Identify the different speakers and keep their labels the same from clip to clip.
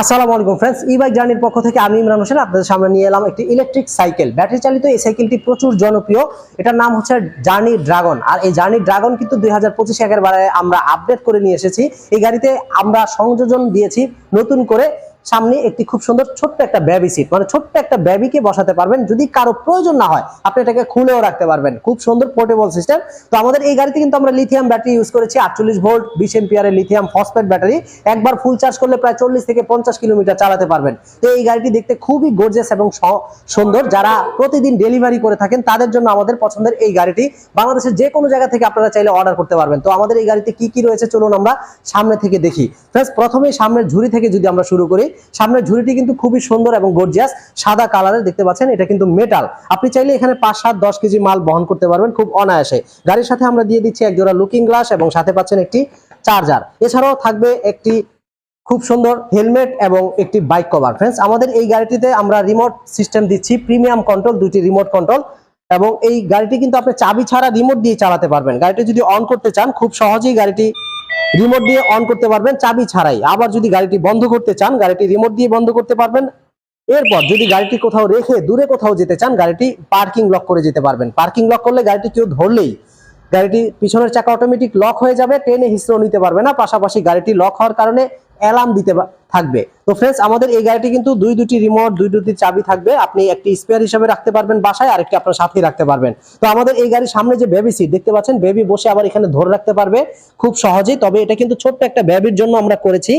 Speaker 1: আসসালামু আলাইকুম ফ্রেন্ডস ই বাইক জার্নির পক্ষ থেকে আমি ইমরান হোসেন, আপনাদের সামনে নিয়ে এলাম একটি ইলেকট্রিক সাইকেল ব্যাটারি চালিত এই সাইকেলটি প্রচুর জনপ্রিয়। এটার নাম হচ্ছে জার্নি ড্রাগন আর এই জার্নি ড্রাগন কিন্তু দুই হাজার পঁচিশে একেবারে আমরা আপডেট করে নিয়ে এসেছি। এই গাড়িতে আমরা সংযোজন দিয়েছি নতুন করে। সামনে একটি খুব সুন্দর ছোট্ট একটা ব্যাবি সিট মানে ছোট্ট একটা বেবিকে বসাতে পারবেন যদি কারও প্রয়োজন না হয়। আপনি এটাকে খুলেও রাখতে পারবেন। খুব সুন্দর পোর্টেবল সিস্টেম তো আমাদের এই গাড়িতে কিন্তু আমরা লিথিয়াম ব্যাটারি ইউজ করেছি, আটচল্লিশ ভোল্ট বিশ এম্পিয়ারের লিথিয়াম ফসফেট ব্যাটারি একবার ফুল চার্জ করলে প্রায় চল্লিশ থেকে পঞ্চাশ কিলোমিটার চালাতে পারবেন। তো এই গাড়িটি দেখতে খুবই গর্জিয়াস এবং সুন্দর। যারা প্রতিদিন ডেলিভারি করে থাকেন, তাদের জন্য আমাদের পছন্দের এই গাড়িটি বাংলাদেশের যে কোনো জায়গা থেকে আপনারা চাইলে অর্ডার করতে পারবেন। তো আমাদের এই গাড়িতে কি কি রয়েছে, চলুন আমরা সামনে থেকে দেখি। ফ্রেন্ডস প্রথমেই সামনের ঝুড়ি থেকে যদি আমরা শুরু করি সামনের ঝুড়িটি কিন্তু খুবই সুন্দর এবং গর্জিয়াস সাদা কালারের দেখতে পাচ্ছেন, এটা কিন্তু মেটাল আপনি চাইলে এখানে পাঁচ, সাত, দশ কেজি মাল বহন করতে পারবেন খুব অনায়াসে। গাড়ির সাথে আমরা দিয়ে দিচ্ছি এক জোড়া লুকিং গ্লাস এবং সাথে পাচ্ছেন একটি চার্জার এছাড়াও থাকবে একটি খুব সুন্দর হেলমেট এবং একটি বাইক কভার ফ্রেন্ডস আমাদের এই গাড়িটিতে আমরা রিমোট সিস্টেম দিচ্ছি প্রিমিয়াম কন্ট্রোল দুটি রিমোট কন্ট্রোল এবং এই গাড়িটি কিন্তু আপনি চাবি ছাড়া রিমোট দিয়ে চালাতে পারবেন। গাড়িটি যদি অন করতে চান, খুব সহজেই গাড়িটি রিমোট দিয়ে অন করতে পারবেন চাবি ছাড়াই। আবার যদি গাড়িটি বন্ধ করতে চান, গাড়িটি রিমোট দিয়ে বন্ধ করতে পারবেন। এরপর যদি গাড়িটি কোথাও রেখে দূরে কোথাও যেতে চান, গাড়িটি পার্কিং লক করে যেতে পারবেন। পার্কিং লক করলে গাড়িটি কেউ ধরলেই গাড়িটি পিছনের চাকা অটোমেটিক লক হয়ে যাবে, ট্রেনে হিস্ট্রো নিতে পারবে না, পাশাপাশি গাড়িটি লক হওয়ার কারণে অ্যালার্ম দিতে থাকবে। তো ফ্রেন্ডস আমাদের এই গাড়িটি কিন্তু দুই দুটি রিমোট দুই দুটি চাবি থাকবে, আপনি একটি স্পেয়ার হিসেবে রাখতে পারবেন বাসায় আর একটি আপনার সাথেই রাখতে পারবেন। তো আমাদের এই গাড়ির সামনে যে বেবি সিট দেখতে পাচ্ছেন বেবি বসে আবার এখানে ধরে রাখতে পারবে, খুব সহজেই। তবে এটা কিন্তু ছোট্ট একটা বেবির জন্য আমরা করেছি।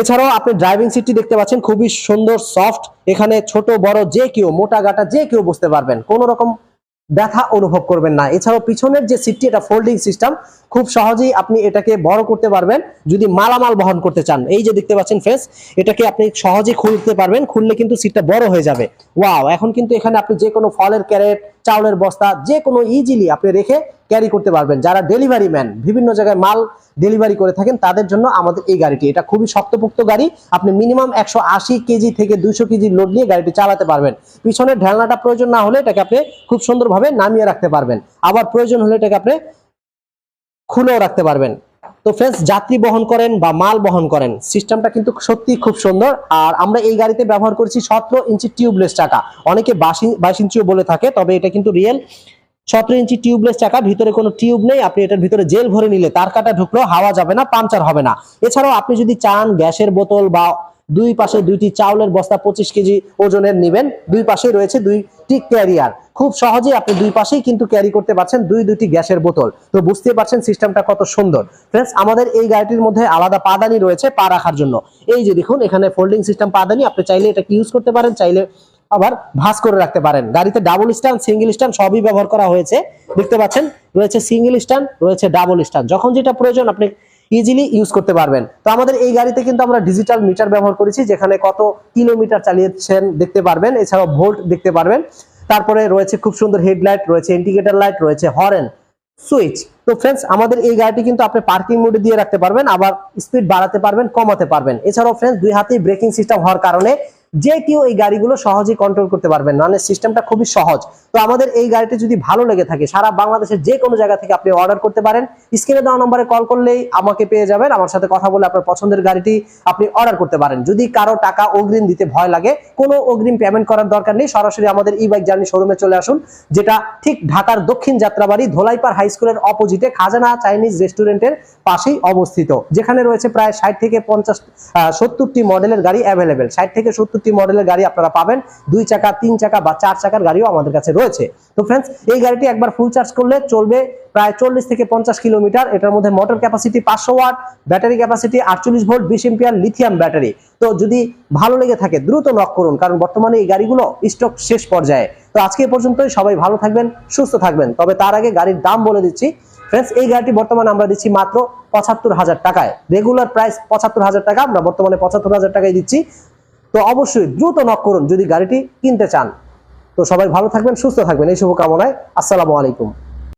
Speaker 1: এছাড়াও আপনি ড্রাইভিং সিটটি দেখতে পাচ্ছেন, খুবই সুন্দর সফট এখানে ছোট, বড়, যে কেউ, মোটা, গাটা, যে কেউ বসতে পারবেন। কোনো রকম ব্যথা অনুভব করবেন না। এছাড়াও পিছনের যে সিটটি এটা ফোল্ডিং সিস্টেম খুব সহজেই আপনি এটাকে বড় করতে পারবেন। যদি মালামাল বহন করতে চান, এই যে দেখতে পাচ্ছেন ফেস এটাকে আপনি সহজেই খুলতে পারবেন। খুললে কিন্তু সিটটা বড় হয়ে যাবে। ওয়াও এখন কিন্তু এখানে আপনি যে কোনো ফলের ক্যারেট চাউলের বস্তা যে কোনো ইজিলি আপনি রেখে ক্যারি করতে পারবেন। যারা ডেলিভারি ম্যান বিভিন্ন জায়গায় মাল ডেলিভারি করে থাকেন, তাদের জন্য আমাদের এই গাড়িটি। এটা খুবই শক্তপোক্ত গাড়ি। আপনি মিনিমাম একশো আশি কেজি থেকে দুইশো কেজি লোড নিয়ে গাড়িটি চালাতে পারবেন। পিছনের ঢেলনাটা প্রয়োজন না হলে এটাকে আপনি খুব সুন্দরভাবে নামিয়ে রাখতে পারবেন। আবার প্রয়োজন হলে এটাকে আপনি খুলেও রাখতে পারবেন। তো ফ্রেন্ডস যাত্রী বহন করেন বা মাল বহন করেন সিস্টেমটা কিন্তু সত্যি খুব সুন্দর। আর আমরা এই গাড়িতে ব্যবহার করেছি সতেরো ইঞ্চি টিউবলেস চাকা। অনেকে বাইশ ইঞ্চিও বলে থাকে, তবে এটা কিন্তু রিয়েল সতেরো ইঞ্চি টিউবলেস চাকা, ভিতরে কোনো টিউব নেই, আপনি এটার ভিতরে জেল ভরে নিলে তার কাটা ঢুকলেও হাওয়া যাবে না, পাংচার হবে না। এছাড়াও আপনি যদি চান গ্যাসের বোতল বা দুই পাশে দুইটি চাউলের বস্তা পঁচিশ কেজি ওজনের নেবেন। দুই পাশে রয়েছে দুইটি ক্যারিয়ার। খুব সহজেই আপনি দুই পাশেই কিন্তু ক্যারি করতে পারছেন দুই দুইটি গ্যাসের বোতল। তো বুঝতে পারছেন সিস্টেমটা কত সুন্দর। ফ্রেন্ডস, আমাদের এই গাড়িটির মধ্যে আলাদা পাদানি রয়েছে পা রাখার জন্য। এই যে দেখুন, এখানে ফোল্ডিং সিস্টেম পাদানি, আপনি চাইলে এটাকে ইউজ করতে পারেন, চাইলে আবার ভাঁজ করে রাখতে পারেন। গাড়িতে ডাবল স্ট্যান্ড সিঙ্গেল স্ট্যান্ড সবই ব্যবহার করা হয়েছে। দেখতে পাচ্ছেন, রয়েছে সিঙ্গেল স্ট্যান্ড রয়েছে ডাবল স্ট্যান্ড যখন যেটা প্রয়োজন, আপনি ইজিলি ইউজ করতে পারবেন। তো আমাদের এই গাড়িতে কিন্তু আমরা ডিজিটাল মিটার ব্যবহার করেছি, যেখানে কত কিলোমিটার চালিয়েছেন দেখতে পারবেন। এছাড়াও ভোল্ট দেখতে পারবেন। তারপরে রয়েছে খুব সুন্দর হেডলাইট রয়েছে ইন্ডিকেটার লাইট রয়েছে হরেন সুইচ তো ফ্রেন্ডস আমাদের এই গাড়িটি কিন্তু আপনি পার্কিং মোডে দিয়ে রাখতে পারবেন, আবার স্পিড বাড়াতে পারবেন, কমাতে পারবেন। এছাড়াও ফ্রেন্ডস দুই হাতেই ব্রেকিং সিস্টেম হওয়ার কারণে যে কেউ এই গাড়িগুলো সহজেই কন্ট্রোল করতে পারবেন মানে সিস্টেমটা খুবই সহজ। তো আমাদের এই গাড়িটি যদি ভালো লেগে থাকে, সারা বাংলাদেশের যে কোনো জায়গা থেকে আপনি অর্ডার করতে পারেন। স্ক্রিনে দেওয়া নম্বরে কল করলেই আমাকে পেয়ে যাবেন। আমার সাথে কথা বলে আপনার পছন্দের গাড়িটি আপনি অর্ডার করতে পারেন। যদি কারও টাকা অগ্রিম দিতে ভয় লাগে, কোনো অগ্রিম পেমেন্ট করার দরকার নেই, সরাসরি আমাদের ই বাইক জার্নি শোরুমে চলে আসুন, যেটা ঠিক ঢাকার দক্ষিণ যাত্রাবাড়ি, ধোলাইপাড় হাই স্কুলের অপোজিটে খাজানা চাইনিজ রেস্টুরেন্টের পাশেই অবস্থিত। যেখানে রয়েছে প্রায় ষাট থেকে পঞ্চাশ সত্তরটি মডেলের গাড়ি অ্যাভেলেবেল ষাট থেকে সত্তরটি মডেলের গাড়ি আপনারা পাবেন। দুই চাকা, তিন চাকা বা চার চাকার গাড়িও আমাদের কাছে রয়েছে। তো ফ্রেন্ডস এই গাড়িটি একবার ফুল চার্জ করলে চলবে প্রায় চল্লিশ থেকে পঞ্চাশ কিলোমিটার। এটার মধ্যে মোটর ক্যাপাসিটি পাঁচশো ওয়াট ব্যাটারি ক্যাপাসিটি আটচল্লিশ ভোল্ট বিশ এম্পিয়ার লিথিয়াম ব্যাটারি তো যদি ভালো লেগে থাকে, দ্রুত নক করুন, কারণ বর্তমানে এই গাড়িগুলো স্টক শেষ পর্যায়ে। তো আজকে পর্যন্তই, সবাই ভালো থাকবেন, সুস্থ থাকবেন। তবে তার আগে গাড়ির দাম বলে দিচ্ছি। ফ্রেন্ডস এই গাড়িটি বর্তমানে আমরা দিচ্ছি মাত্র পঁচাত্তর হাজার টাকায়। রেগুলার প্রাইস পঁচাত্তর হাজার টাকা, আমরা বর্তমানে পঁচাত্তর হাজার টাকায় দিচ্ছি। তো অবশ্যই দ্রুত নক করুন যদি গাড়িটি কিনতে চান। তো সবাই ভালো থাকবেন, সুস্থ থাকবেন, এই শুভকামনায় আসসালামু আলাইকুম।